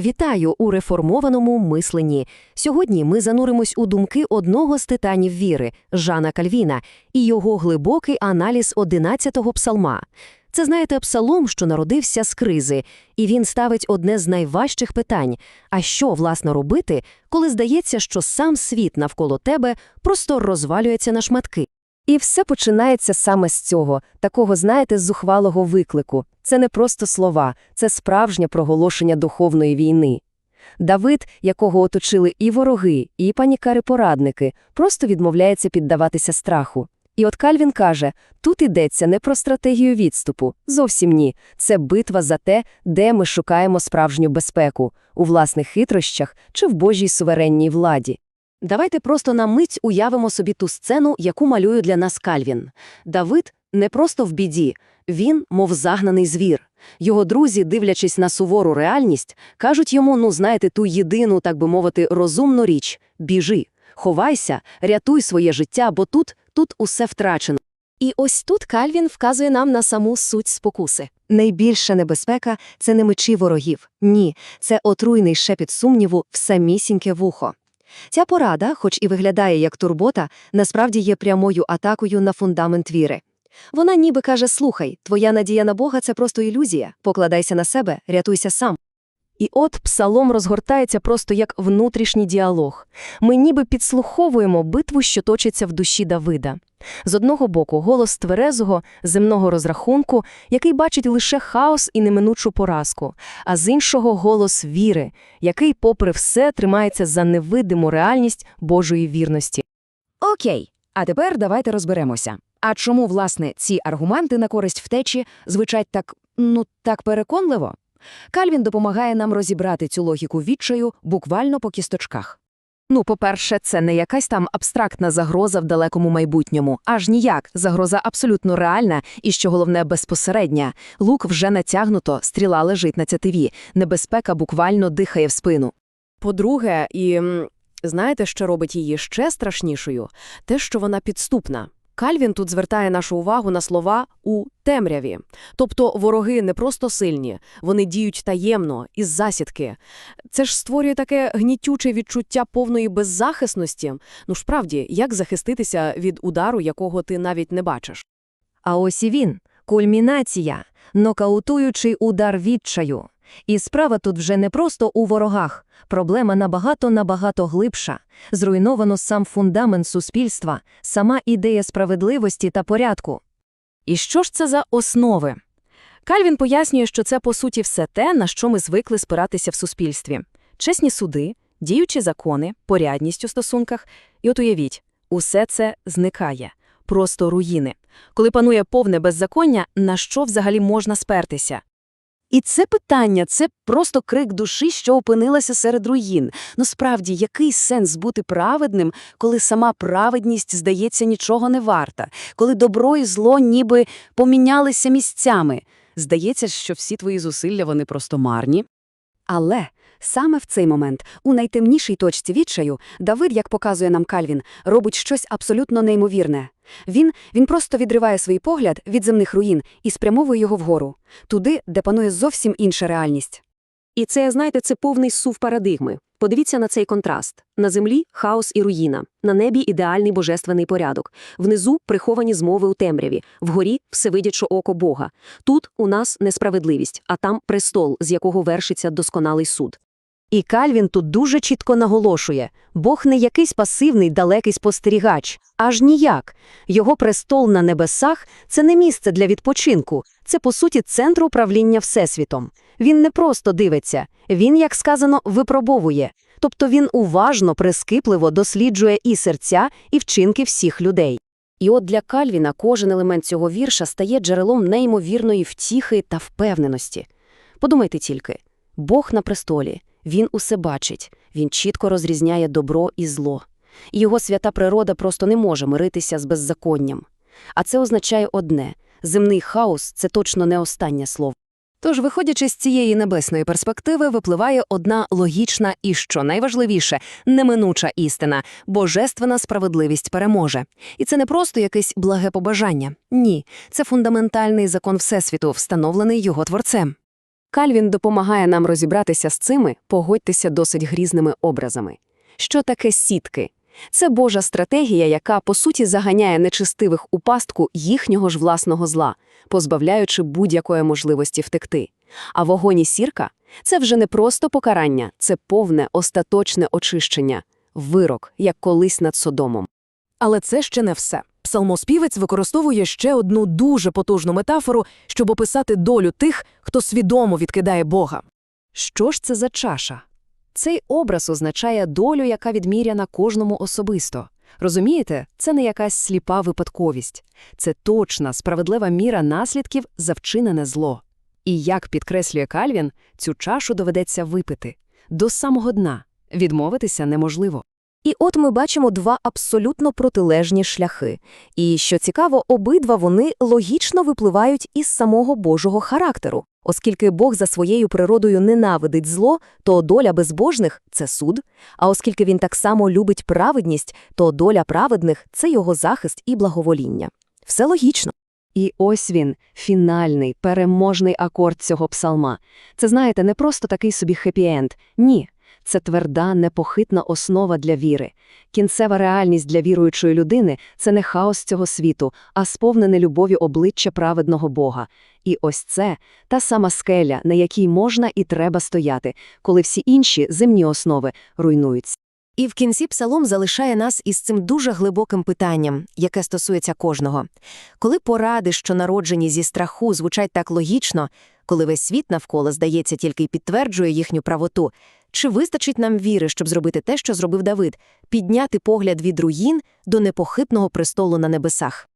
Вітаю у реформованому мисленні. Сьогодні ми зануримось у думки одного з титанів віри Жана Кальвіна і його глибокий аналіз 11-го псалма. Це, знаєте, псалом, що народився з кризи, і він ставить одне з найважчих питань: а що, власне, робити, коли здається, що сам світ навколо тебе просто розвалюється на шматки? І все починається саме з цього, такого, знаєте, зухвалого виклику. Це не просто слова, це справжнє проголошення духовної війни. Давид, якого оточили і вороги, і панікари-порадники, просто відмовляється піддаватися страху. І от Кальвін каже, тут йдеться не про стратегію відступу, зовсім ні. Це битва за те, де ми шукаємо справжню безпеку – у власних хитрощах чи в Божій суверенній владі. Давайте просто на мить уявимо собі ту сцену, яку малює для нас Кальвін. Давид не просто в біді, він, мов загнаний звір. Його друзі, дивлячись на сувору реальність, кажуть йому, ну знаєте, ту єдину, так би мовити, розумну річ – біжи, ховайся, рятуй своє життя, бо тут, тут усе втрачено. І ось тут Кальвін вказує нам на саму суть спокуси. Найбільша небезпека – це не мечі ворогів. Ні, це отруйний шепіт сумніву в самісіньке вухо. Ця порада, хоч і виглядає як турбота, насправді є прямою атакою на фундамент віри. Вона ніби каже «Слухай, твоя надія на Бога – це просто ілюзія. Покладайся на себе, рятуйся сам». І от псалом розгортається просто як внутрішній діалог. Ми ніби підслуховуємо битву, що точиться в душі Давида. З одного боку голос тверезого, земного розрахунку, який бачить лише хаос і неминучу поразку, а з іншого голос віри, який, попри все, тримається за невидиму реальність Божої вірності. Окей, а тепер давайте розберемося. А чому, власне, ці аргументи на користь втечі звучать так, ну, так переконливо? Кальвін допомагає нам розібрати цю логіку відчаю буквально по кісточках. Ну, по-перше, це не якась там абстрактна загроза в далекому майбутньому, аж ніяк. Загроза абсолютно реальна і, що головне, безпосередня. Лук вже натягнуто, стріла лежить на цятиві, небезпека буквально дихає в спину. По-друге, і знаєте, що робить її ще страшнішою? Те, що вона підступна. Кальвін тут звертає нашу увагу на слова «у темряві». Тобто вороги не просто сильні, вони діють таємно, із засідки. Це ж створює таке гнітюче відчуття повної беззахисності. Ну, справді, як захиститися від удару, якого ти навіть не бачиш? А ось і він – кульмінація, нокаутуючий удар відчаю. І справа тут вже не просто у ворогах. Проблема набагато-набагато глибша. Зруйновано сам фундамент суспільства, сама ідея справедливості та порядку. І що ж це за основи? Кальвін пояснює, що це, по суті, все те, на що ми звикли спиратися в суспільстві. Чесні суди, діючі закони, порядність у стосунках. І от уявіть, усе це зникає. Просто руїни. Коли панує повне беззаконня, на що взагалі можна спертися? І це питання, це просто крик душі, що опинилася серед руїн. Ну справді, який сенс бути праведним, коли сама праведність, здається, нічого не варта, коли добро і зло ніби помінялися місцями? Здається, що всі твої зусилля вони просто марні. Але саме в цей момент, у найтемнішій точці відчаю, Давид, як показує нам Кальвін, робить щось абсолютно неймовірне. Він, він просто відриває свій погляд від земних руїн і спрямовує його вгору, туди, де панує зовсім інша реальність. І це, знаєте, це повний сув парадигми. Подивіться на цей контраст. На землі – хаос і руїна, на небі – ідеальний божественний порядок, внизу – приховані змови у темряві, вгорі – всевидяче око Бога. Тут у нас несправедливість, а там – престол, з якого вершиться досконалий суд. І Кальвін тут дуже чітко наголошує – Бог не якийсь пасивний далекий спостерігач, аж ніяк. Його престол на небесах – це не місце для відпочинку, це, по суті, центр управління Всесвітом. Він не просто дивиться, він, як сказано, випробовує. Тобто він уважно, прискіпливо досліджує і серця, і вчинки всіх людей. І от для Кальвіна кожен елемент цього вірша стає джерелом неймовірної втіхи та впевненості. Подумайте тільки, Бог на престолі, Він усе бачить, Він чітко розрізняє добро і зло. Його свята природа просто не може миритися з беззаконням. А це означає одне – земний хаос – це точно не останнє слово. Тож, виходячи з цієї небесної перспективи, випливає одна логічна і, що найважливіше, неминуча істина – божественна справедливість переможе. І це не просто якесь благе побажання. Ні, це фундаментальний закон Всесвіту, встановлений його творцем. Кальвін допомагає нам розібратися з цими, погодьтеся, досить грізними образами. Що таке сітки? Це Божа стратегія, яка, по суті, заганяє нечистивих у пастку їхнього ж власного зла, позбавляючи будь-якої можливості втекти. А вогонь і сірка – це вже не просто покарання, це повне, остаточне очищення, вирок, як колись над Содомом. Але це ще не все. Псалмоспівець використовує ще одну дуже потужну метафору, щоб описати долю тих, хто свідомо відкидає Бога. Що ж це за чаша? Цей образ означає долю, яка відміряна кожному особисто. Розумієте, це не якась сліпа випадковість. Це точна, справедлива міра наслідків за вчинене зло. І як підкреслює Кальвін, цю чашу доведеться випити. До самого дна. Відмовитися неможливо. І от ми бачимо два абсолютно протилежні шляхи. І, що цікаво, обидва вони логічно випливають із самого Божого характеру. Оскільки Бог за своєю природою ненавидить зло, то доля безбожних – це суд, а оскільки він так само любить праведність, то доля праведних – це його захист і благовоління. Все логічно. І ось він, фінальний, переможний акорд цього псалма. Це, знаєте, не просто такий собі хеппі-енд. Ні. Це тверда, непохитна основа для віри. Кінцева реальність для віруючої людини – це не хаос цього світу, а сповнене любові обличчя праведного Бога. І ось це – та сама скеля, на якій можна і треба стояти, коли всі інші земні основи руйнуються. І в кінці псалом залишає нас із цим дуже глибоким питанням, яке стосується кожного. Коли поради, що народжені зі страху, звучать так логічно, коли весь світ навколо, здається, тільки й підтверджує їхню правоту, чи вистачить нам віри, щоб зробити те, що зробив Давид – підняти погляд від руїн до непохитного престолу на небесах?